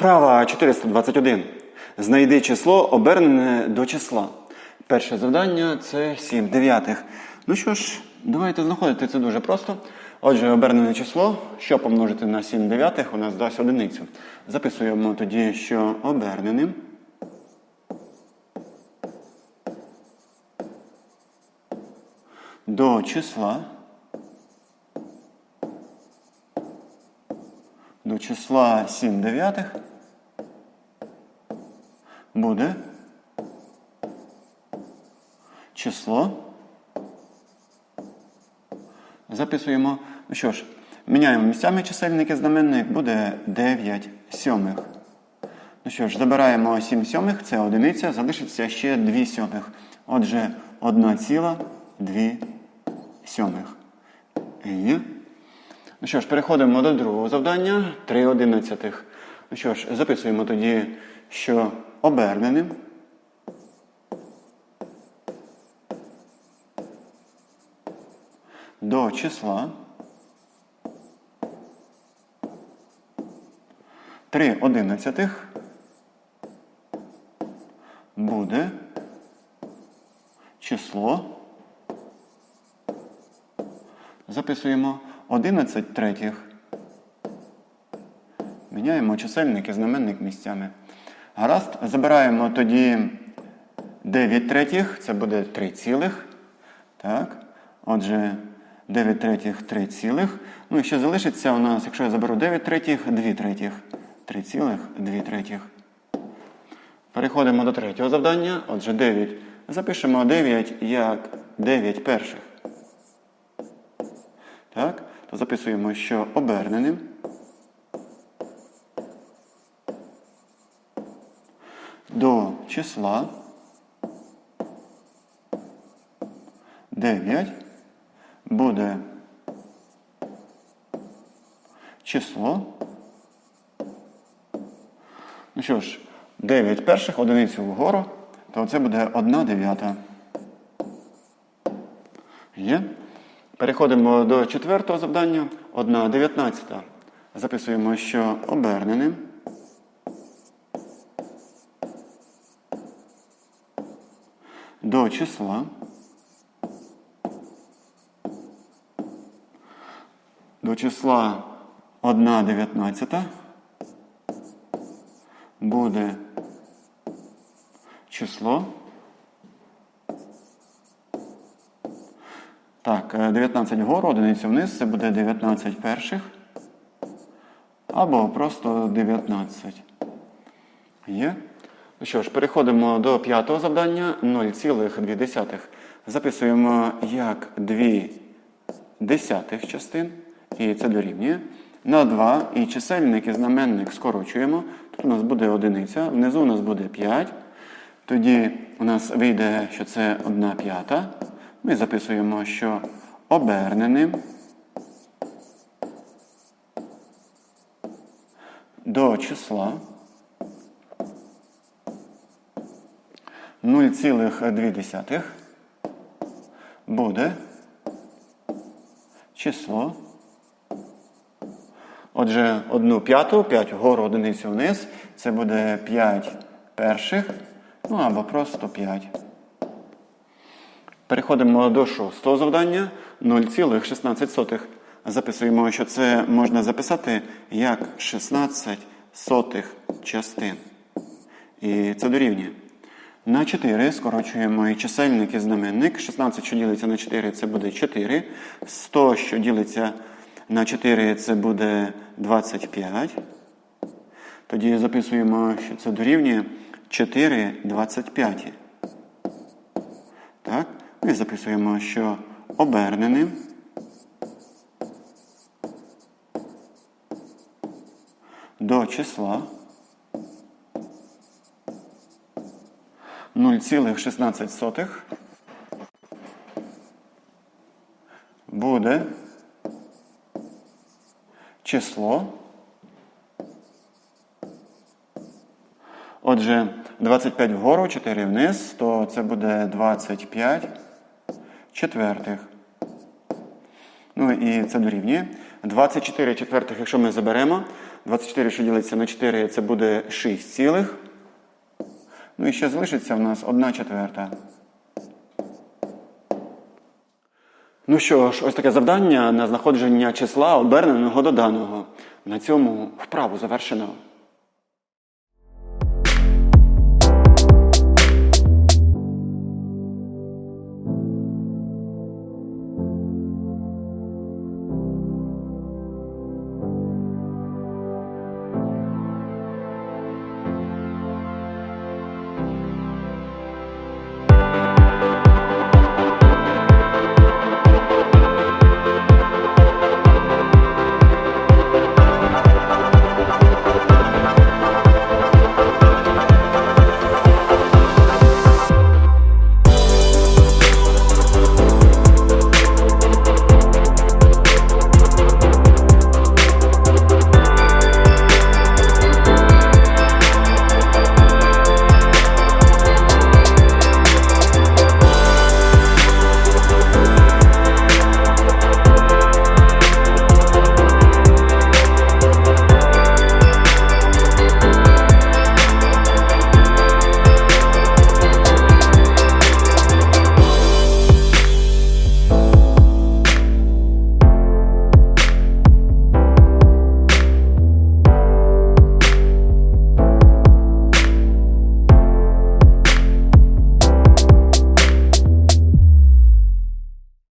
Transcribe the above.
Вправа 421. Знайди число, обернене до числа. Перше завдання це 7 дев'ятих. Ну що ж, давайте знаходити це дуже просто. Отже, обернене число, що помножити на 7 дев'ятих, у нас дасть одиницю. Записуємо тоді, що оберненим. До числа. До числа 7 дев'ятих буде число. Записуємо. Ну що ж, міняємо місцями чисельник і знаменник, буде 9 сьомих. Ну що ж, забираємо 7 сьомих, це одиниця, залишиться ще 2 сьомих. Отже, 1,2 сьомих. Є. Ну що ж, переходимо до другого завдання. 3 одинадцятих. Ну що ж, записуємо тоді, що оберненим. До числа 3 одинадцятих буде число. Записуємо 11 третіх. Міняємо чисельник і знаменник місцями. Гаразд, забираємо тоді 9 третіх, це буде 3 цілих. Так. Отже, 9 третіх 3 цілих. Ну і ще залишиться у нас, якщо я заберу 9 третіх, 2 третіх. 3 цілих, 2 третіх. Переходимо до третього завдання. Отже, 9. Запишемо 9 як 9 перших. Так, то записуємо, що оберненим. До числа 9 буде число. Ну що ж, 9 перших, одиницю вгору, то це буде 1 дев'ята. Є? Переходимо до четвертого завдання. 1 дев'ятнадцята. Записуємо, що оберненим. До числа. До числа 1 дев'ятнадцята буде число. Так, е, 19 вгору, одиницю вниз, це буде 19 перших. Або просто 19. Є? Ну що ж, переходимо до п'ятого завдання 0,2. Записуємо як 2 десятих частин. І це дорівнює. На 2 і чисельник і знаменник скорочуємо. Тут у нас буде одиниця, внизу у нас буде 5. Тоді у нас вийде, що це 1 п'ята. Ми записуємо, що оберненим до числа 0,2 буде число. Отже, 1 п'яту, 5 вгору, одиницю вниз. Це буде 5 перших, ну або просто 5. Переходимо до шостого завдання 0,16. Записуємо, що це можна записати як 16 сотих частин. І це дорівнює. На 4 скорочуємо і чисельник і знаменник. 16, що ділиться на 4, це буде 4. 100, що ділиться на 4, це буде 25. Тоді записуємо, що це дорівнює 4 25. Так? Ми записуємо, що оберненим до числа 0,16 буде число. Отже, 25 вгору, 4 вниз, то це буде 25 четвертих. Ну і це дорівнює. 24 четвертих, якщо ми заберемо, 24, що ділиться на 4, це буде 6 цілих. Ну і ще залишиться в нас 1 четверта. Ну що ж, ось таке завдання на знаходження числа оберненого до даного. На цьому вправу завершено.